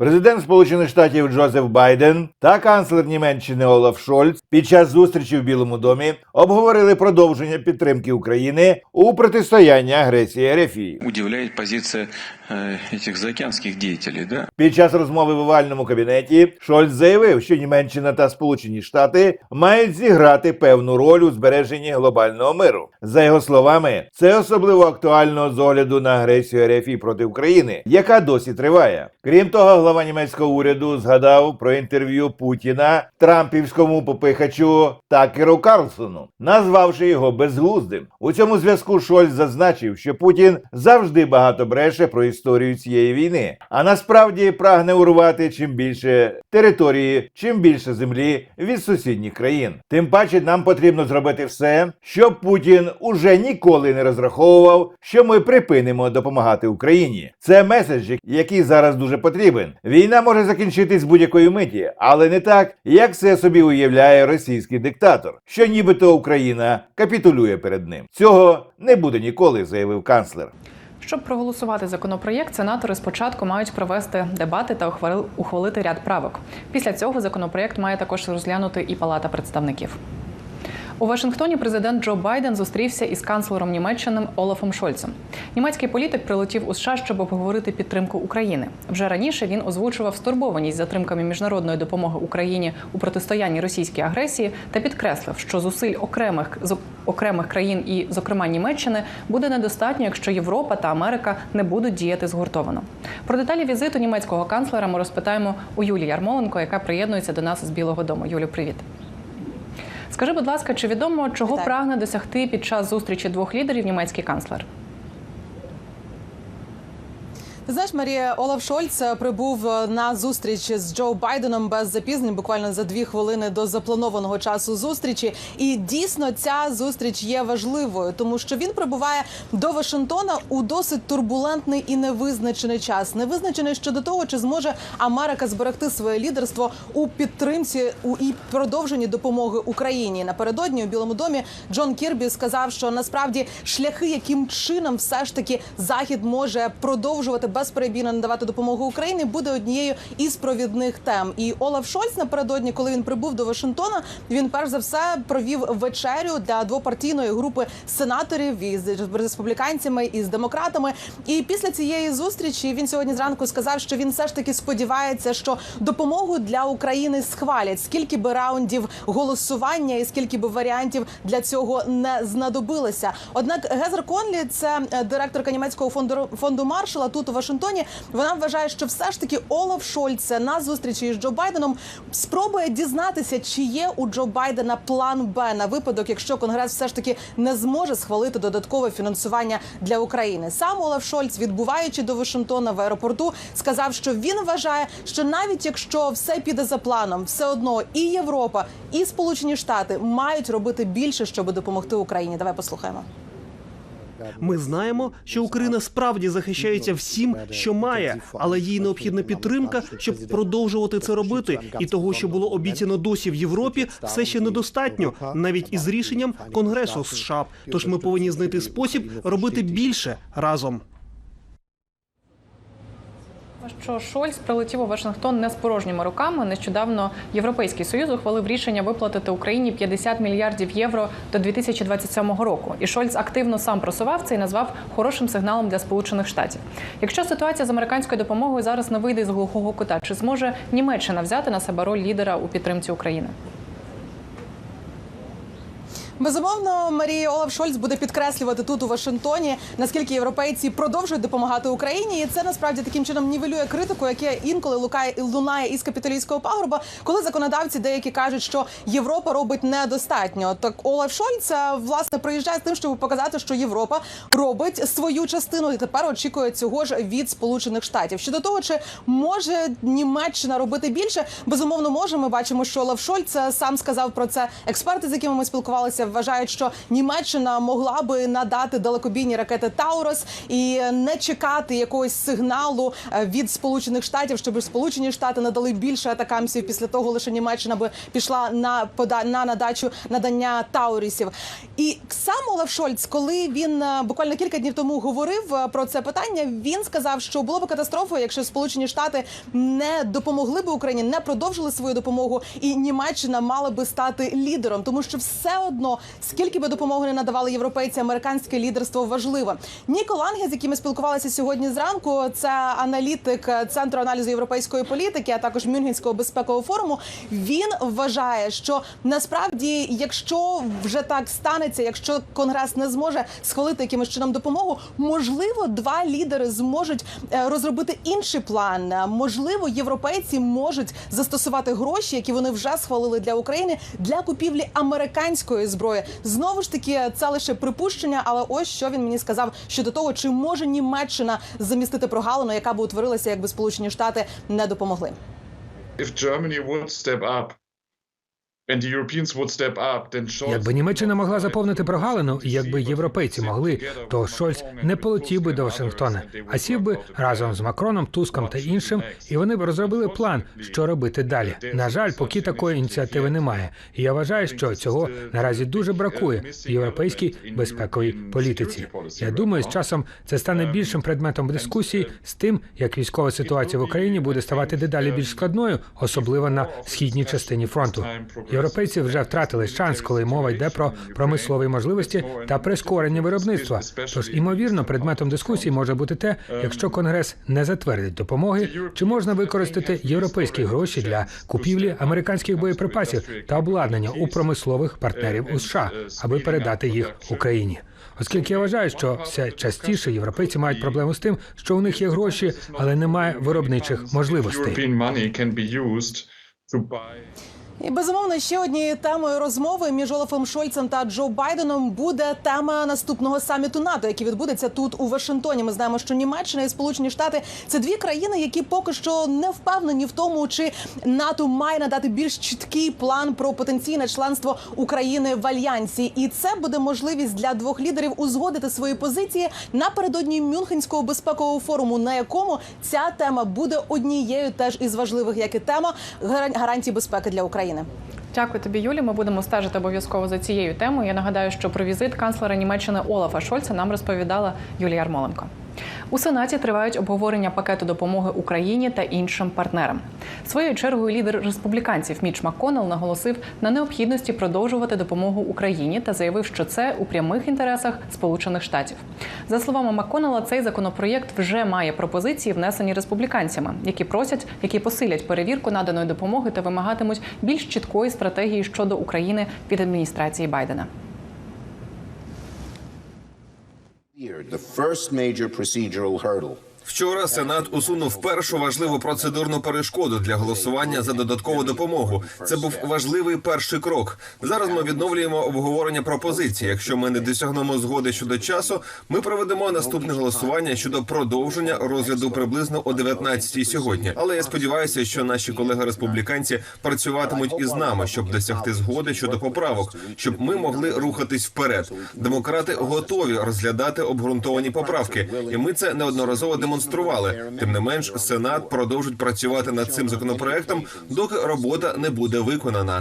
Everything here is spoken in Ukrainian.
Президент Сполучених Штатів Джозеф Байден та канцлер Німеччини Олаф Шольц під час зустрічі в Білому домі обговорили продовження підтримки України у протистоянні агресії РФ. Удивляє позиция э, этих заокеанских деятелей, да? Під час розмови в овальному кабінеті Шольц заявив, що Німеччина та Сполучені Штати мають зіграти певну роль у збереженні глобального миру. За його словами, це особливо актуально з огляду на агресію РФ проти України, яка досі триває. Крім того, глава німецького уряду згадав про інтерв'ю Путіна трампівському попихачу Такеру Карлсону, назвавши його безглуздим. У цьому зв'язку Шольц зазначив, що Путін завжди багато бреше про історію цієї війни, а насправді прагне урвати чим більше території, чим більше землі від сусідніх країн. Тим паче нам потрібно зробити все, щоб Путін уже ніколи не розраховував, що ми припинимо допомагати Україні. Це меседж, який зараз дуже потрібен. Війна може закінчитись будь-якої миті, але не так, як це собі уявляє російський диктатор, що нібито Україна капітулює перед ним. Цього не буде ніколи, заявив канцлер. Щоб проголосувати законопроєкт, сенатори спочатку мають провести дебати та ухвали- ухвалити ряд правок. Після цього законопроєкт має також розглянути і Палата представників. У Вашингтоні президент Джо Байден зустрівся із канцлером Німеччини Олафом Шольцем. Німецький політик прилетів у США, щоб обговорити підтримку України. Вже раніше він озвучував стурбованість затримками міжнародної допомоги Україні у протистоянні російській агресії та підкреслив, що зусиль окремих з окремих країн і, зокрема, Німеччини буде недостатньо, якщо Європа та Америка не будуть діяти згуртовано. Про деталі візиту німецького канцлера ми розпитаємо у Юлії Ярмоленко, яка приєднується до нас з Білого Дому. Юлю, привіт. Скажи, будь ласка, чи відомо, чого Вітаю. прагне досягти під час зустрічі двох лідерів німецький канцлер? Знаєш, Марія Олаф Шольц е, прибув е, на зустріч з Джо Байденом без запізнень, буквально за дві хвилини до запланованого часу зустрічі. І дійсно ця зустріч є важливою, тому що він прибуває до Вашингтона у досить турбулентний і невизначений час. Невизначений щодо того, чи зможе Америка зберегти своє лідерство у підтримці у і продовженні допомоги Україні. Напередодні у Білому домі Джон Кірбі сказав, що насправді шляхи, яким чином все ж таки захід може продовжувати безперебійно надавати допомогу Україні, буде однією із провідних тем. І Олаф Шольц напередодні, коли він прибув до Вашингтона, він перш за все провів вечерю для двопартійної групи сенаторів із республіканцями і з демократами. І після цієї зустрічі він сьогодні зранку сказав, що він все ж таки сподівається, що допомогу для України схвалять, скільки би раундів голосування і скільки би варіантів для цього не знадобилося. Однак Гезер Конлі, це е, директорка німецького фонду фонду Маршала тут у Вашингтоні. Вона вважає, що все ж таки Олаф Шольц на зустрічі із Джо Байденом спробує дізнатися, чи є у Джо Байдена план Б на випадок, якщо Конгрес все ж таки не зможе схвалити додаткове фінансування для України. Сам Олаф Шольц, відбуваючи до Вашингтона в аеропорту, сказав, що він вважає, що навіть якщо все піде за планом, все одно і Європа, і Сполучені Штати мають робити більше, щоб допомогти Україні. Давай послухаємо. Ми знаємо, що Україна справді захищається всім, що має, але їй необхідна підтримка, щоб продовжувати це робити. І того, що було обіцяно досі в Європі, все ще недостатньо, навіть із рішенням Конгресу США. Тож ми повинні знайти спосіб робити більше разом. Що Шольц прилетів у Вашингтон не з порожніми руками. Нещодавно Європейський Союз ухвалив рішення виплатити Україні 50 мільярдів євро до 2027 року. І Шольц активно сам просував це і назвав хорошим сигналом для Сполучених Штатів. Якщо ситуація з американською допомогою зараз не вийде з глухого кута, чи зможе Німеччина взяти на себе роль лідера у підтримці України? Безумовно, Марія Олаф Шольц буде підкреслювати тут у Вашингтоні, наскільки європейці продовжують допомагати Україні, і це насправді таким чином нівелює критику, яке інколи лукає лунає із капіталійського пагорба, коли законодавці деякі кажуть, що Європа робить недостатньо. Так Олаф Шольц е, власне приїжджає з тим, щоб показати, що Європа робить свою частину, і тепер очікує цього ж від Сполучених Штатів. Щодо того, чи може Німеччина робити більше, безумовно може. Ми бачимо, що Олаф Шольц е, сам сказав про це. Експерти, з якими ми спілкувалися вважають, що Німеччина могла би надати далекобійні ракети Таурос і не чекати якогось сигналу е, від Сполучених Штатів, щоб Сполучені Штати надали більше атакамсів. Після того лише Німеччина би пішла на пода на надачу надання Таурісів. І сам Олаф Шольц, коли він е, буквально кілька днів тому говорив е, про це питання, він сказав, що було б катастрофою, якщо Сполучені Штати не допомогли би Україні, не продовжили свою допомогу, і Німеччина мала би стати лідером, тому що все одно, скільки би допомоги не надавали європейці, американське лідерство важливе. Ніко Ланге, з яким ми спілкувалися сьогодні зранку, це аналітик центру аналізу європейської політики, а також Мюнхенського безпекового форуму. Він вважає, що насправді, якщо вже так станеться, якщо конгрес не зможе схвалити якимось чином допомогу, можливо, два лідери зможуть е, розробити інший план. Можливо, європейці можуть застосувати гроші, які вони вже схвалили для України для купівлі американської зброї. Знову ж таки, це лише припущення, але ось що він мені сказав щодо того, чи може Німеччина замістити прогалину, яка би утворилася, якби Сполучені Штати не допомогли. if Germany would step up Якби Німеччина могла заповнити прогалину, якби європейці могли, то Шольц не полетів би до Вашингтона, а сів би разом з Макроном, Туском та іншим, і вони б розробили план, що робити далі. На жаль, поки такої ініціативи немає. І я вважаю, що цього наразі дуже бракує в європейській безпековій політиці. Я думаю, з часом це стане більшим предметом дискусії з тим, як військова ситуація в Україні буде ставати дедалі більш складною, особливо на східній частині фронту. Європейці вже втратили шанс, коли мова йде про промислові можливості та прискорення виробництва. Тож, імовірно, предметом дискусії може бути те, якщо конгрес не затвердить допомоги, чи можна використати європейські гроші для купівлі американських боєприпасів та обладнання у промислових партнерів у США, аби передати їх Україні. Оскільки я вважаю, що все частіше європейці мають проблему з тим, що у них є гроші, але немає виробничих можливостей. І безумовно ще однією темою розмови між Олафом Шольцем та Джо Байденом буде тема наступного саміту НАТО, який відбудеться тут у Вашингтоні. Ми знаємо, що Німеччина і Сполучені Штати це дві країни, які поки що не впевнені в тому, чи НАТО має надати більш чіткий план про потенційне членство України в альянсі, і це буде можливість для двох лідерів узгодити свої позиції напередодні Мюнхенського безпекового форуму, на якому ця тема буде однією теж із важливих, як і тема гаран- гарантій безпеки для України. Дякую тобі, Юлі. Ми будемо стежити обов'язково за цією темою. Я нагадаю, що про візит канцлера Німеччини Олафа Шольца нам розповідала Юлія Ярмоленко. У Сенаті тривають обговорення пакету допомоги Україні та іншим партнерам. Своєю чергою лідер республіканців Міч Макконнелл наголосив на необхідності продовжувати допомогу Україні та заявив, що це у прямих інтересах Сполучених Штатів. За словами Макконнелла, цей законопроєкт вже має пропозиції, внесені республіканцями, які просять, які посилять перевірку наданої допомоги та вимагатимуть більш чіткої стратегії щодо України від адміністрації Байдена. The first major procedural hurdle. Вчора Сенат усунув першу важливу процедурну перешкоду для голосування за додаткову допомогу. Це був важливий перший крок. Зараз ми відновлюємо обговорення пропозицій. Якщо ми не досягнемо згоди щодо часу, ми проведемо наступне голосування щодо продовження розгляду приблизно о 19 сьогодні. Але я сподіваюся, що наші колеги республіканці працюватимуть із нами, щоб досягти згоди щодо поправок, щоб ми могли рухатись вперед. Демократи готові розглядати обґрунтовані поправки, і ми це неодноразово демонстрували. Тим не менш, Сенат продовжить працювати над цим законопроектом, доки робота не буде виконана.